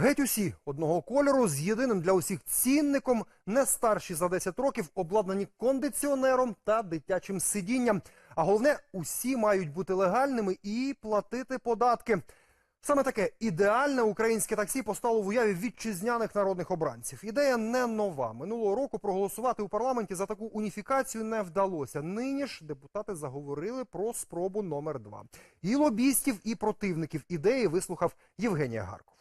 Геть усі одного кольору з єдиним для усіх цінником, не старші за 10 років, обладнані кондиціонером та дитячим сидінням. А головне, усі мають бути легальними і платити податки. Саме таке ідеальне українське таксі постало в уяві вітчизняних народних обранців. Ідея не нова. Минулого року проголосувати у парламенті за таку уніфікацію не вдалося. Нині ж депутати заговорили про спробу номер два. І лобістів, і противників ідеї вислухав Євгенія Гарков.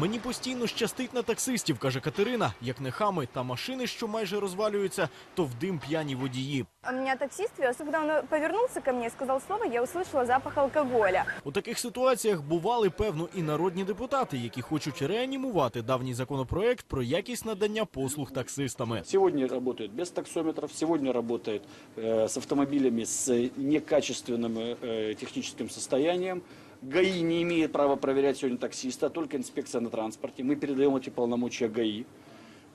Мені постійно щастить на таксистів, каже Катерина. Як не хами та машини, що майже розвалюються, то в дим п'яні водії. А Меня таксист вез. Когда он повернулся ко мне и сказал слово, я услышала запах алкоголя. У таких ситуаціях бували певно і народні депутати, які хочуть реанімувати давній законопроект про якість надання послуг таксистами. Сегодня работают без таксометров, сегодня работают э, с автомобилями с некачественным э, техническим состоянием. ГАИ не имеет права проверять сегодня таксиста, только инспекция на транспорте. Мы передаем эти полномочия ГАИ.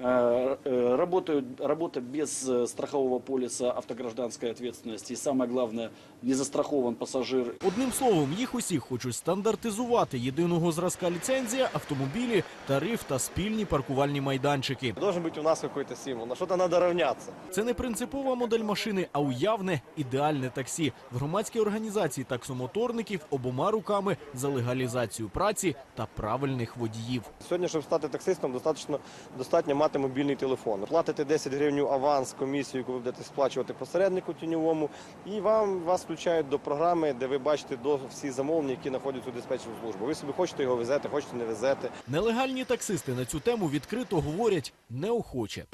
Э, э, Работают, работа без э, страхового полиса автогражданской ответственности. И самое главное, не застрахован пассажир Одним словом, їх усіх хочуть стандартизувати єдиного зразка ліцензія, автомобілі, тариф та спільні паркувальні майданчики. Должен быть у нас какой-то символ. На что-то надо равняться. Це не принципова модель машини, а уявне ідеальне таксі. В громадській організації таксомоторників обома руками за легалізацію праці та правильних водіїв. Сьогодні, щоб стати таксистом, достатньо, достатньо мати мобільний телефон. Платите 10 гривень аванс комісію, яку ви будете сплачувати посереднику тіньовому, і вам вас включають до програми, де ви бачите до всі замовлення, які знаходяться у диспетчерну службу. Ви собі хочете його везете, хочете не везете. Нелегальні таксисти на цю тему відкрито говорять неохоче.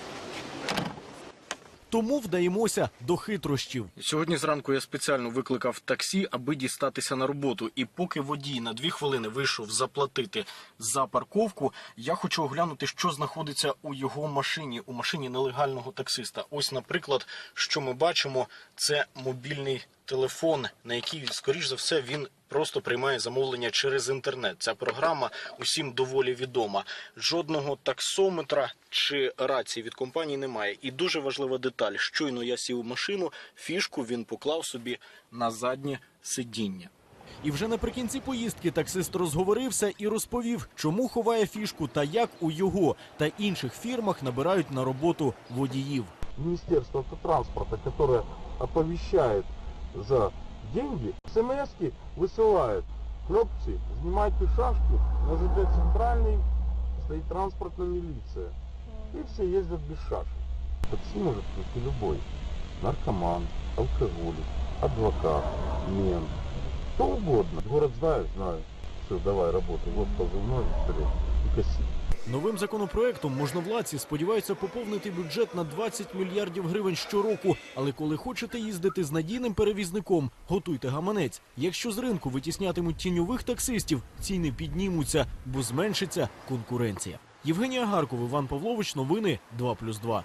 Тому вдаємося до хитрощів. Сьогодні зранку я спеціально викликав таксі, аби дістатися на роботу. І поки водій на дві хвилини вийшов заплатити за парковку, я хочу оглянути, що знаходиться у його машині, у машині нелегального таксиста. Ось, наприклад, що ми бачимо, це мобільний телефон, на який, скоріш за все, він просто приймає замовлення через інтернет. Ця програма усім доволі відома. Жодного таксометра чи рації від компанії немає. І дуже важлива деталь: щойно я сів у машину, фішку він поклав собі на заднє сидіння. І вже наприкінці поїздки таксист розговорився і розповів, чому ховає фішку та як у його та інших фірмах набирають на роботу водіїв. Министерство автотранспорта, которое оповещает за деньги, смс высылает. Хлопцы, снимайте шашки, на ЖД центральный стоит транспортная милиция. И все ездят без шашек. Такси может прийти любой. Наркоман, алкоголик, адвокат, мент. Кто угодно. Город знает, знает. Все, давай, работай. Вот позывной, вперед. И коси. Новим законопроектом можновладці сподіваються поповнити бюджет на 20 мільярдів гривень щороку. Але коли хочете їздити з надійним перевізником, готуйте гаманець. Якщо з ринку витіснятимуть тіньових таксистів, ціни піднімуться, бо зменшиться конкуренція. Євгенія Гаркова, Іван Павлович, новини 2+,2.